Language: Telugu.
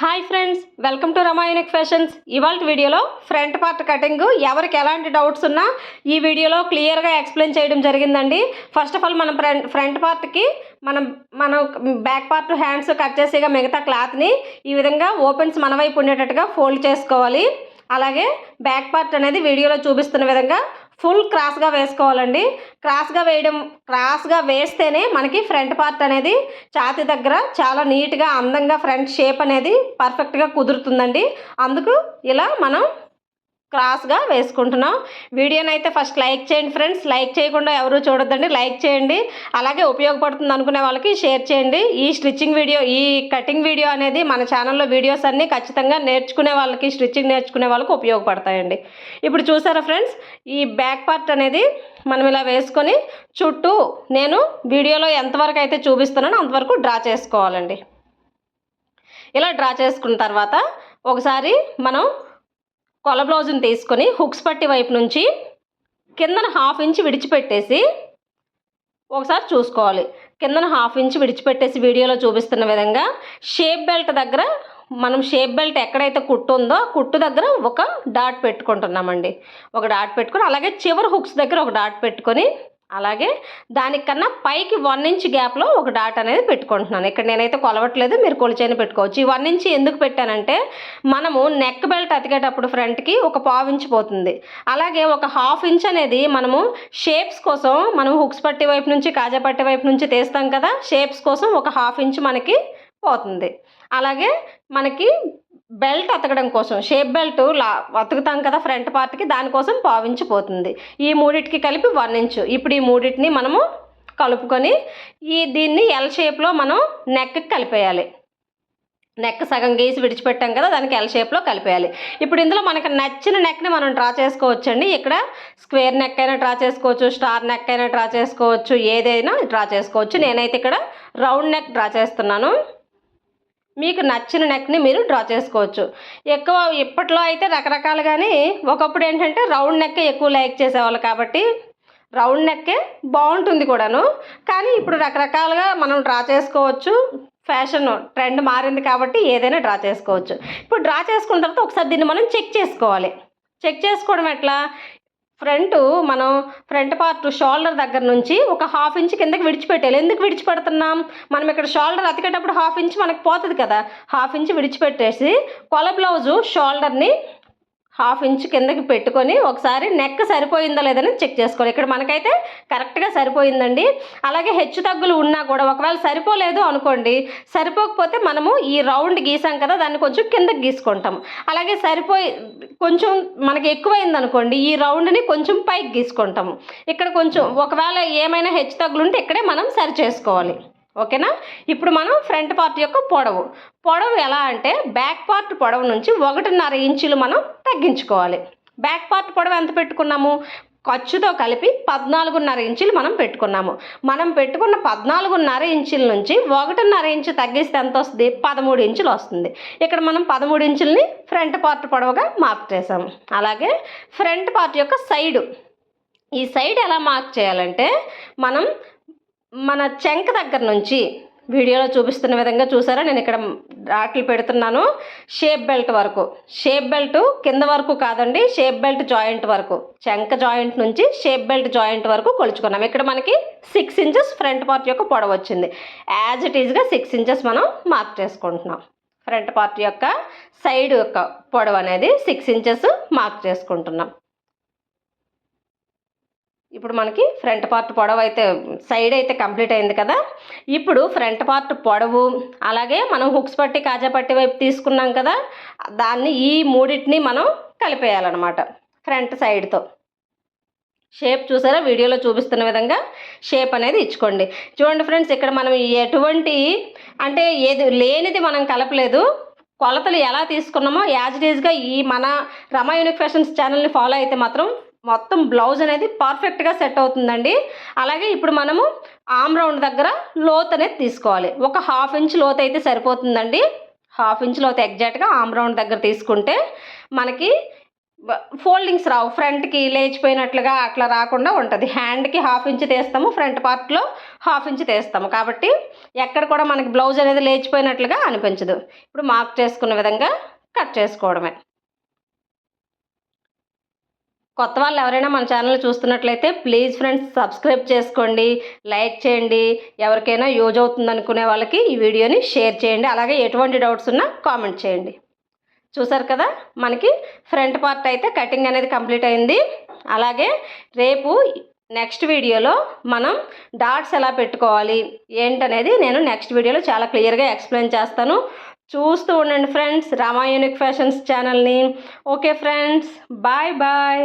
Hi friends welcome to Rama unique fashions. ఇవాళ వీడియోలో ఫ్రంట్ పార్ట్ కటింగ్ ఎవరికి ఎలాంటి డౌట్స్ ఉన్నా ఈ వీడియోలో క్లియర్గా ఎక్స్ప్లెయిన్ చేయడం జరిగిందండి. ఫస్ట్ ఆఫ్ ఆల్ మనం ఫ్రంట్ ఫ్రంట్ పార్ట్కి మనం మనం బ్యాక్ పార్ట్ హ్యాండ్స్ కట్ చేసేగా మిగతా క్లాత్ని ఈ విధంగా ఓపెన్స్ మన వైపు ఉండేటట్టుగా ఫోల్డ్ చేసుకోవాలి. అలాగే బ్యాక్ పార్ట్ అనేది వీడియోలో చూపిస్తున్న విధంగా ఫుల్ క్రాస్గా వేసుకోవాలండి. క్రాస్గా వేయడం క్రాస్గా వేస్తేనే మనకి ఫ్రంట్ పార్ట్ అనేది ఛాతీ దగ్గర చాలా నీట్గా అందంగా ఫ్రంట్ షేప్ అనేది పర్ఫెక్ట్గా కుదురుతుందండి. అందుకు ఇలా మనం క్రాస్గా వేసుకుంటున్నాం. వీడియోని అయితే ఫస్ట్ లైక్ చేయండి ఫ్రెండ్స్. లైక్ చేయకుండా ఎవరు చూడొద్దండి. లైక్ చేయండి. అలాగే ఉపయోగపడుతుంది అనుకునే వాళ్ళకి షేర్ చేయండి. ఈ స్టిచ్చింగ్ వీడియో ఈ కటింగ్ వీడియో అనేది మన ఛానల్లో వీడియోస్ అన్నీ ఖచ్చితంగా నేర్చుకునే వాళ్ళకి స్టిచ్చింగ్ నేర్చుకునే వాళ్ళకి ఉపయోగపడతాయండి. ఇప్పుడు చూసారా ఫ్రెండ్స్? ఈ బ్యాక్ పార్ట్ అనేది మనం ఇలా వేసుకొని చుట్టూ నేను వీడియోలో ఎంతవరకు అయితే చూపిస్తున్నానో అంతవరకు డ్రా చేసుకోవాలండి. ఇలా డ్రా చేసుకున్న తర్వాత ఒకసారి మనం కొల బ్లౌజ్ని తీసుకొని హుక్స్ పట్టి వైపు నుంచి కిందన హాఫ్ ఇంచ్ విడిచిపెట్టేసి ఒకసారి చూసుకోవాలి. కిందన హాఫ్ ఇంచ్ విడిచిపెట్టేసి వీడియోలో చూపిస్తున్న విధంగా షేప్ బెల్ట్ దగ్గర మనం షేప్ బెల్ట్ ఎక్కడైతే కుట్టు ఉందో కుట్టు దగ్గర ఒక డాట్ పెట్టుకుంటున్నామండి. ఒక డాట్ పెట్టుకొని అలాగే చివరి హుక్స్ దగ్గర ఒక డాట్ పెట్టుకొని అలాగే దానికన్నా పైకి వన్ ఇంచ్ గ్యాప్లో ఒక డాట్ అనేది పెట్టుకుంటున్నాను. ఇక్కడ నేనైతే కొలవట్లేదు మీరు కొలిచైనా పెట్టుకోవచ్చు. ఈ వన్ ఇంచ్ ఎందుకు పెట్టానంటే మనము నెక్ బెల్ట్ అతికేటప్పుడు ఫ్రంట్కి ఒక పావు ఇంచ్ పోతుంది. అలాగే ఒక హాఫ్ ఇంచ్ అనేది మనము షేప్స్ కోసం మనం హుక్స్ పట్టి వైపు నుంచి కాజా పట్టి వైపు నుంచి తీస్తాం కదా షేప్స్ కోసం ఒక హాఫ్ ఇంచ్ మనకి పోతుంది. అలాగే మనకి బెల్ట్ అతకడం కోసం షేప్ బెల్ట్ లా అతుకుతాం కదా ఫ్రంట్ పార్ట్కి దానికోసం పావించి పోతుంది ఈ మూడిటికి కలిపి వన్ ఇంచు. ఇప్పుడు ఈ మూడింటిని మనము కలుపుకొని ఈ దీన్ని ఎల్ షేప్లో మనం నెక్కి కలిపేయాలి. నెక్ సగం గీసి విడిచిపెట్టాం కదా దానికి ఎల్ షేప్లో కలిపేయాలి. ఇప్పుడు ఇందులో మనకు నచ్చిన నెక్ని మనం డ్రా చేసుకోవచ్చండి. ఇక్కడ స్క్వేర్ నెక్ అయినా డ్రా చేసుకోవచ్చు స్టార్ నెక్ అయినా డ్రా చేసుకోవచ్చు ఏదైనా డ్రా చేసుకోవచ్చు. నేనైతే ఇక్కడ రౌండ్ నెక్ డ్రా చేస్తున్నాను. మీకు నచ్చిన నెక్ని మీరు డ్రా చేసుకోవచ్చు. ఎక్కువ ఇప్పట్లో అయితే రకరకాలుగానే ఒకప్పుడు ఏంటంటే రౌండ్ నెక్కే ఎక్కువ లైక్ చేసేవాళ్ళు కాబట్టి రౌండ్ నెక్కే బాగుంటుంది కూడాను. కానీ ఇప్పుడు రకరకాలుగా మనం డ్రా చేసుకోవచ్చు. ఫ్యాషన్ ట్రెండ్ మారింది కాబట్టి ఏదైనా డ్రా చేసుకోవచ్చు. ఇప్పుడు డ్రా చేసుకున్న తర్వాత ఒకసారి దీన్ని మనం చెక్ చేసుకోవాలి. చెక్ చేసుకోవడం ఎట్లా? ఫ్రంట్ మనం ఫ్రంట్ పార్ట్ షోల్డర్ దగ్గర నుంచి ఒక హాఫ్ ఇంచ్ కిందకి విడిచిపెట్టాలి ఎందుకు విడిచిపెడుతున్నాం? మనం ఇక్కడ షోల్డర్ అతికేటప్పుడు హాఫ్ ఇంచ్ మనకు పోతుంది కదా. హాఫ్ ఇంచ్ విడిచిపెట్టేసి కొల బ్లౌజు షోల్డర్ని హాఫ్ ఇంచ్ కిందకి పెట్టుకొని ఒకసారి నెక్ సరిపోయిందో లేదని చెక్ చేసుకోవాలి. ఇక్కడ మనకైతే కరెక్ట్గా సరిపోయిందండి. అలాగే హెచ్చు తగ్గులు ఉన్నా కూడా ఒకవేళ సరిపోలేదు అనుకోండి సరిపోకపోతే మనము ఈ రౌండ్ గీసాం కదా దాన్ని కొంచెం కిందకి గీసుకుంటాం. అలాగే సరిపోయి కొంచెం మనకి ఎక్కువైంది అనుకోండి ఈ రౌండ్ని కొంచెం పైకి గీసుకుంటాము ఇక్కడ కొంచెం ఒకవేళ ఏమైనా హెచ్చు తగ్గులు ఉంటే ఇక్కడే మనం సరి చేసుకోవాలి. ఓకేనా? ఇప్పుడు మనం ఫ్రంట్ పార్ట్ యొక్క పొడవు. పొడవు ఎలా అంటే బ్యాక్ పార్ట్ పొడవు నుంచి ఒకటిన్నర ఇంచులు మనం తగ్గించుకోవాలి. బ్యాక్ పార్ట్ పొడవు ఎంత పెట్టుకున్నాము? ఖర్చుతో కలిపి పద్నాలుగున్నర ఇంచులు మనం పెట్టుకున్నాము. మనం పెట్టుకున్న పద్నాలుగున్నర ఇంచుల నుంచి ఒకటిన్నర ఇంచు తగ్గిస్తే ఎంత వస్తుంది? పదమూడు ఇంచులు వస్తుంది. ఇక్కడ మనం పదమూడు ఇంచుల్ని ఫ్రంట్ పార్ట్ పొడవుగా మార్క్ చేసాము అలాగే ఫ్రంట్ పార్ట్ యొక్క సైడు. ఈ సైడ్ ఎలా మార్క్ చేయాలంటే మనం మన చెంక దగ్గర నుంచి వీడియోలో చూపిస్తున్న విధంగా చూసారా? నేను ఇక్కడ రాట్లు పెడుతున్నాను. షేప్ బెల్ట్ వరకు. షేప్ బెల్ట్ కింద వరకు కాదండి షేప్ బెల్ట్ జాయింట్ వరకు. చెంక జాయింట్ నుంచి షేప్ బెల్ట్ జాయింట్ వరకు కొలుచుకున్నాం. ఇక్కడ మనకి సిక్స్ ఇంచెస్ ఫ్రంట్ పార్ట్ యొక్క పొడవు వచ్చింది. యాజ్ ఇట్ ఈజ్గా సిక్స్ ఇంచెస్ మనం మార్క్ చేసుకుంటున్నాం. ఫ్రంట్ పార్ట్ యొక్క సైడ్ యొక్క పొడవు అనేది సిక్స్ ఇంచెస్ మార్క్ చేసుకుంటున్నాం. ఇప్పుడు మనకి ఫ్రంట్ పార్ట్ పొడవు అయితే సైడ్ అయితే కంప్లీట్ అయింది కదా. ఇప్పుడు ఫ్రంట్ పార్ట్ పొడవు అలాగే మనం హుక్స్ పట్టి కాజా పట్టి వైపు తీసుకున్నాం కదా దాన్ని ఈ మూడింటిని మనం కలిపేయాలన్నమాట ఫ్రంట్ సైడ్తో షేప్ చూసారా? వీడియోలో చూపిస్తున్న విధంగా షేప్ అనేది ఇచ్చుకోండి. చూడండి ఫ్రెండ్స్ ఇక్కడ మనం ఎటువంటి అంటే ఏది లేనిది మనం కలపలేదు. కొలతలు ఎలా తీసుకున్నామో యాజ్ ఇట్ ఈజ్గా ఈ మన రమా యూనిక్ ఫ్యాషన్స్ ఛానల్ని ఫాలో అయితే మాత్రం మొత్తం బ్లౌజ్ అనేది పర్ఫెక్ట్గా సెట్ అవుతుందండి. అలాగే ఇప్పుడు మనము ఆమ్ రౌండ్ దగ్గర లోత్ అనేది తీసుకోవాలి. ఒక హాఫ్ ఇంచ్ లోత్ అయితే సరిపోతుందండి. హాఫ్ ఇంచ్ లోత్ ఎగ్జాక్ట్గా ఆమ్ రౌండ్ దగ్గర తీసుకుంటే మనకి ఫోల్డింగ్స్ రావు. ఫ్రంట్కి లేచిపోయినట్లుగా అట్లా రాకుండా ఉంటుంది. హ్యాండ్కి హాఫ్ ఇంచ్ తీస్తాము ఫ్రంట్ పార్ట్లో హాఫ్ ఇంచ్ తీస్తాము. కాబట్టి ఎక్కడ కూడా మనకి బ్లౌజ్ అనేది లేచిపోయినట్లుగా అనిపించదు. ఇప్పుడు మార్క్ చేసుకున్న విధంగా కట్ చేసుకోవడమే. కొత్త వాళ్ళు ఎవరైనా మన ఛానల్ చూస్తున్నట్లయితే ప్లీజ్ ఫ్రెండ్స్ సబ్స్క్రైబ్ చేసుకోండి లైక్ చేయండి. ఎవరికైనా యూజ్ అవుతుంది అనుకునే వాళ్ళకి ఈ వీడియోని షేర్ చేయండి. అలాగే ఎటువంటి డౌట్స్ ఉన్నా కామెంట్ చేయండి. చూసారు కదా మనకి ఫ్రంట్ పార్ట్ అయితే కటింగ్ అనేది కంప్లీట్ అయింది. అలాగే రేపు నెక్స్ట్ వీడియోలో మనం డాట్స్ ఎలా పెట్టుకోవాలి ఏంటనేది నేను నెక్స్ట్ వీడియోలో చాలా క్లియర్గా ఎక్స్ప్లెయిన్ చేస్తాను. చూస్తూ ఉండండి ఫ్రెండ్స్ రామాయూనిక్ ఫ్యాషన్స్ ఛానల్ని. Okay friends bye bye.